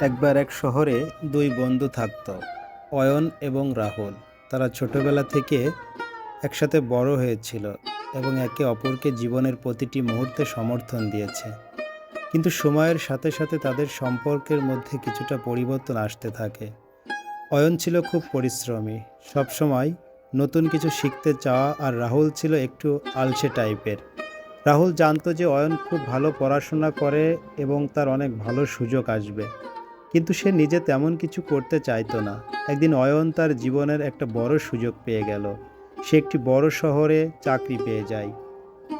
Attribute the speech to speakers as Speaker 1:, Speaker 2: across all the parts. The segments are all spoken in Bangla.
Speaker 1: একবার এক শহরে দুই বন্ধু থাকত, অয়ন এবং রাহুল। তারা ছোটবেলা থেকে একসাথে বড় হয়েছিল এবং একে অপরকে জীবনের প্রতিটি মুহূর্তে সমর্থন দিয়েছে। কিন্তু সময়ের সাথে সাথে তাদের সম্পর্কের মধ্যে কিছুটা পরিবর্তন আসতে থাকে। অয়ন ছিল খুব পরিশ্রমী, সবসময় নতুন কিছু শিখতে চাওয়া আর রাহুল ছিল একটু আলসে টাইপের। রাহুল জানতো যে অয়ন খুব ভালো পড়াশোনা করে এবং তার অনেক ভালো সুযোগ আসবে। কিন্তু সে নিজে তেমন কিছু করতে চাইতো না। একদিন অয়ন তার জীবনের একটা বড় সুযোগ পেয়ে গেল। সে একটি বড় শহরে চাকরি পেয়ে যায়।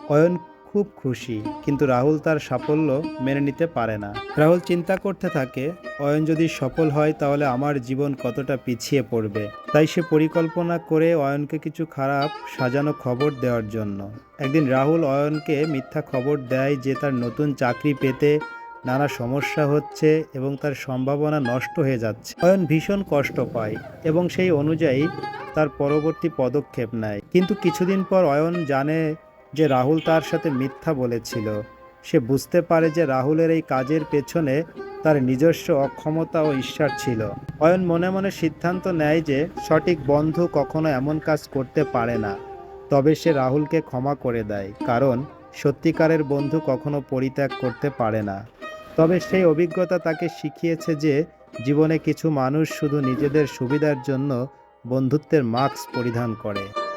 Speaker 1: অয়ন খুব খুশি, কিন্তু রাহুল তার সাফল্য মেনে নিতে পারে না। রাহুল চিন্তা করতে থাকে, অয়ন যদি সফল হয়, তাহলে আমার জীবন কতটা পিছিয়ে পড়বে? তাই সে পরিকল্পনা করে অয়নকে কিছু খারাপ সাজানো খবর দেওয়ার জন্য। একদিন রাহুল অয়নকে মিথ্যা খবর দেয় যে তার নতুন চাকরি পেতে নানা সমস্যা হচ্ছে এবং তার সম্ভাবনা নষ্ট হয়ে যাচ্ছে। অয়ন ভীষণ কষ্ট পায় এবং সেই অনুযায়ী তার পরবর্তী পদক্ষেপ নেয়। কিন্তু কিছুদিন পর অয়ন জানে যে রাহুল তার সাথে মিথ্যা বলেছিল। সে বুঝতে পারে যে রাহুলের এই কাজের পেছনে তার নিজস্ব অক্ষমতা ও ঈশ্বর ছিল। অয়ন মনে মনে সিদ্ধান্ত নেয় যে সঠিক বন্ধু কখনো এমন কাজ করতে পারে না। তবে সে রাহুলকে ক্ষমা করে দেয়, কারণ সত্যিকারের বন্ধু কখনো পরিত্যাগ করতে পারে না। তবে সেই অভিজ্ঞতা তাকে শিখিয়েছে যে জীবনে কিছু মানুষ শুধু নিজেদের সুবিধার জন্য বন্ধুত্বের মাস্ক পরিধান করে।